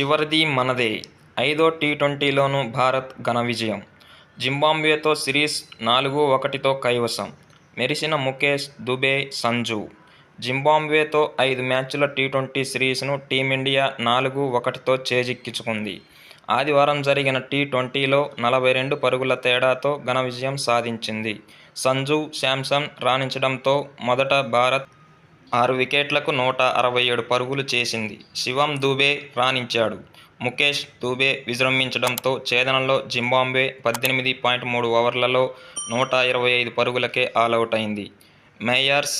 చివరిది మనదే. ఐదో టీ-ట్వంటీలోనూ భారత్ ఘన విజయం. జింబాబ్వేతో సిరీస్ నాలుగు ఒకటితో కైవసం. మెరిసిన ముఖేష్ దుబే సంజు. జింబాబ్వేతో ఐదు మ్యాచ్ల టీ-ట్వంటీ సిరీస్ను టీమిండియా నాలుగు ఒకటితో చేజిక్కించుకుంది. ఆదివారం జరిగిన టీ-ట్వంటీలో నలభై రెండు పరుగుల తేడాతో ఘన విజయం సాధించింది. సంజు శాంసన్ రాణించడంతో మొదట భారత్ ఆరు వికెట్లకు నూట అరవై ఏడు పరుగులు చేసింది. శివం దూబే రాణించాడు. ముఖేష్ దూబే విజృంభించడంతో ఛేదనలో జింబాబ్వే పద్దెనిమిది పాయింట్ మూడు ఓవర్లలో నూట ఇరవై ఐదు పరుగులకే ఆలౌట్ అయింది Mayers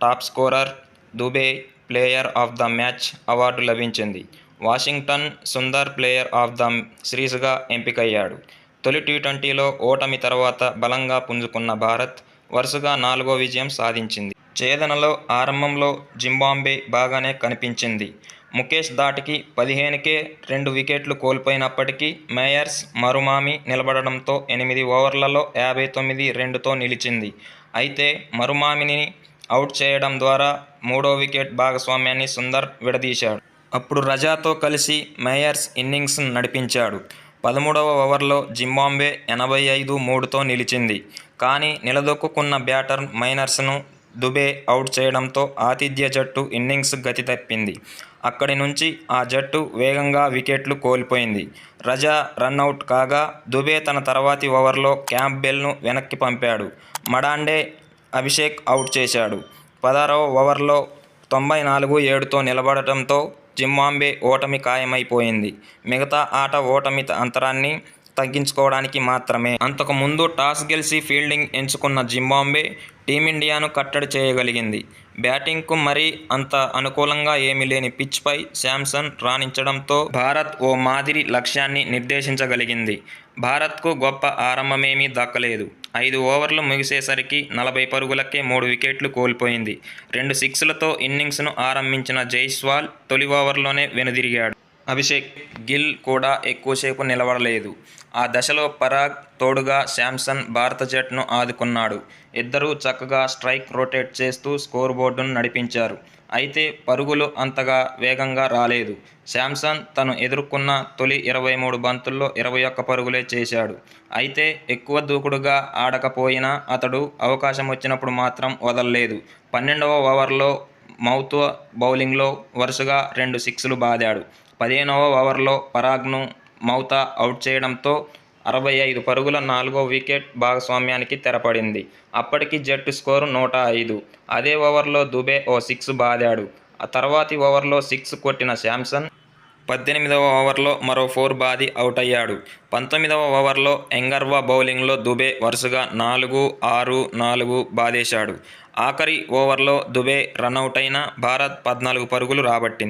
top scorer Dube player of the match award లభించింది. Washington Sundar player of the సిరీస్గా ఎంపికయ్యాడు. తొలి టీ-ట్వంటీలో ఓటమి తర్వాత బలంగా పుంజుకున్న భారత్ వరుసగా నాలుగో విజయం సాధించింది. ఛేదనలో ఆరంభంలో జింబాబ్వే బాగానే కనిపించింది. ముఖేష్ ధాటికి పదిహేనుకే రెండు వికెట్లు కోల్పోయినప్పటికీ మేయర్స్ మరుమామి నిలబడడంతో ఎనిమిది ఓవర్లలో యాభై తొమ్మిది రెండుతో నిలిచింది. అయితే మరుమామిని అవుట్ చేయడం ద్వారా మూడో వికెట్ భాగస్వామ్యాన్ని సుందర్ విడదీశాడు. అప్పుడు రజాతో కలిసి మేయర్స్ ఇన్నింగ్స్ నడిపించాడు. పదమూడవ ఓవర్లో జింబాబ్వే ఎనభై ఐదు మూడుతో నిలిచింది. కానీ నిలదొక్కున్న బ్యాటర్ మైనర్స్ను దుబే అవుట్ చేయడంతో ఆతిథ్య జట్టు ఇన్నింగ్స్ గతి తప్పింది. అక్కడి నుంచి ఆ జట్టు వేగంగా వికెట్లు కోల్పోయింది. రజా రనౌట్ కాగా దుబే తన తర్వాతి ఓవర్లో క్యాంప్బెల్ను వెనక్కి పంపాడు. మడాండే అభిషేక్ అవుట్ చేశాడు. పదహారవ ఓవర్లో తొంభై నాలుగు ఏడుతో నిలబడటంతో జింబాబ్వే ఓటమి ఖాయమైపోయింది. మిగతా ఆట ఓటమి అంతరాన్ని తగ్గించుకోవడానికి మాత్రమే. అంతకు ముందు టాస్ గెలిచి ఫీల్డింగ్ ఎంచుకున్న జింబాబ్వే టీమిండియాను కట్టడి చేయగలిగింది. బ్యాటింగ్కు మరీ అంత అనుకూలంగా ఏమీ లేని పిచ్పై శాంసన్ రాణించడంతో భారత్ ఓ మాదిరి లక్ష్యాన్ని నిర్దేశించగలిగింది. భారత్కు గొప్ప ఆరంభమేమీ దక్కలేదు. ఐదు ఓవర్లు ముగిసేసరికి నలభై పరుగులకే మూడు వికెట్లు కోల్పోయింది. రెండు సిక్స్లతో ఇన్నింగ్స్ను ఆరంభించిన జైస్వాల్ తొలి ఓవర్లోనే వెనుదిరిగాడు. అభిషేక్ గిల్ కూడా ఎక్కువసేపు నిలబడలేదు. ఆ దశలో పరాగ్ తోడుగా శాంసన్ భారత జట్టును ఆదుకున్నాడు. ఇద్దరూ చక్కగా స్ట్రైక్ రొటేట్ చేస్తూ స్కోర్ బోర్డును నడిపించారు. అయితే పరుగులు అంతగా వేగంగా రాలేదు. శాంసన్ తను ఎదుర్కొన్న తొలి ఇరవై మూడు బంతుల్లో ఇరవై ఒక్క పరుగులే చేశాడు. అయితే ఎక్కువ దూకుడుగా ఆడకపోయినా అతడు అవకాశం వచ్చినప్పుడు మాత్రం వదల్లేదు. పన్నెండవ ఓవర్లో మౌత్ బౌలింగ్లో వరుసగా రెండు సిక్స్లు బాదాడు. పదిహేనవ ఓవర్లో పరాగ్ను మౌతా అవుట్ చేయడంతో అరవై ఐదు పరుగుల నాలుగో వికెట్ భాగస్వామ్యానికి తెరపడింది. అప్పటికి జట్టు స్కోరు నూట ఐదు. అదే ఓవర్లో దుబే ఓ సిక్స్ బాదాడు. ఆ తర్వాతి ఓవర్లో సిక్స్ కొట్టిన శాంసన్ పద్దెనిమిదవ ఓవర్లో మరో ఫోర్ బాది అవుట్ అయ్యాడు. పంతొమ్మిదవ ఓవర్లో ఎంగర్వా బౌలింగ్లో దుబే వరుసగా నాలుగు ఆరు నాలుగు బాదేశాడు. ఆఖరి ఓవర్లో దుబే రనౌట్ అయిన భారత్ పద్నాలుగు పరుగులు రాబట్టింది.